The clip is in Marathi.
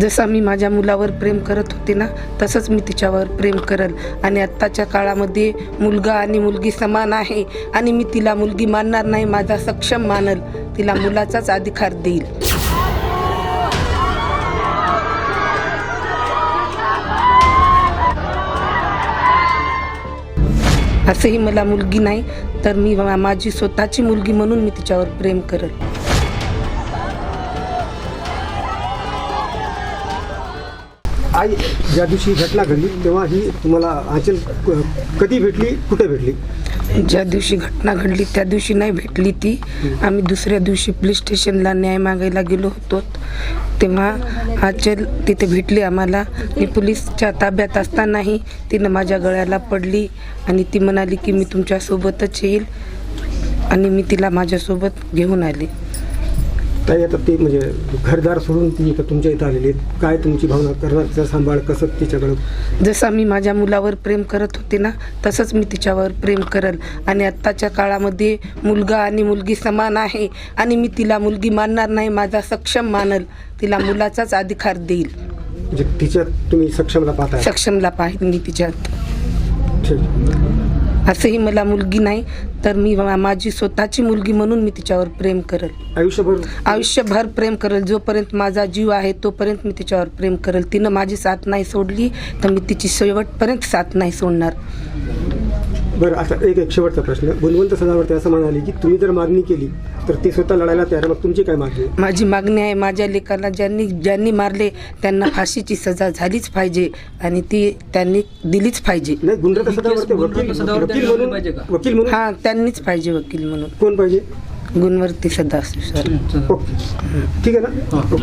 जसा मी माझ्या मुलावर प्रेम करत होते ना तसंच मी तिच्यावर प्रेम करल. आणि आत्ताच्या काळामध्ये मुलगा आणि मुलगी समान आहे आणि मी तिला मुलगी मानणार नाही माझा सक्षम मानल. तिला मुलाचाच अधिकार देईल. असंही मला मुलगी नाही तर मी माझी स्वतःची मुलगी म्हणून मी तिच्यावर प्रेम करल. आई ज्या दिवशी घटना घडली तेव्हा ही तुम्हाला आचल क- कधी भेटली कुठे भेटली? ज्या दिवशी घटना घडली त्या दिवशी नाही भेटली ती. आम्ही दुसऱ्या दिवशी पोलीस स्टेशनला न्याय मागायला गेलो होतो. तेव्हा आचल तिथे भेटली आम्हाला. मी पोलीसच्या ताब्यात असतानाही तिनं माझ्या गळ्याला पडली आणि ती म्हणाली की मी तुमच्यासोबतच येईल आणि मी तिला माझ्यासोबत घेऊन आले. ताई आता ते म्हणजे घरदार सोडून ती इथं तुमच्या इथं आलेली आहे काय तुमची भावना करणार तिचा सांभाळ कसं तिच्याकडं? जसं मी माझ्या मुलावर प्रेम करत होते ना तसंच मी तिच्यावर प्रेम करल. आणि आत्ताच्या काळामध्ये मुलगा आणि मुलगी समान आहे आणि मी तिला मुलगी मानणार नाही माझा सक्षम मानल. तिला मुलाचाच अधिकार देईल. म्हणजे तिच्यात तुम्ही सक्षमला पाहताय? सक्षमला पाहिजे मी तिच्यात. ठीक. असंही मला मुलगी नाही तर मी माझी स्वतःची मुलगी म्हणून मी तिच्यावर प्रेम करल. आयुष्यभर? आयुष्यभर प्रेम करल. जोपर्यंत माझा जीव आहे तोपर्यंत मी तिच्यावर प्रेम करल. तिनं माझी साथ नाही सोडली तर मी तिची शेवटपर्यंत साथ नाही सोडणार. बरं आता एक एक शेवटचा प्रश्न. गुणवंत सदावर्ते असं म्हणाले की तुम्ही जर मागणी केली तर ते स्वतः लढायला तयार. मग तुमची काय मागणी आहे? माझी मागणी आहे माझ्या लेकाला ज्यांनी ज्यांनी मारले त्यांना फाशीची सजा झालीच पाहिजे आणि ती त्यांनी दिलीच पाहिजे. नाही गुणवंत सदावर्ते वकील गुणवंत सदावर्ते वकील ठरवली म्हणून पाहिजे का? वकील म्हणून हा त्यांनीच पाहिजे वकील म्हणून. कोण पाहिजे? गुणवरती सदा सर. ओके. ठीक आहे ना? ओके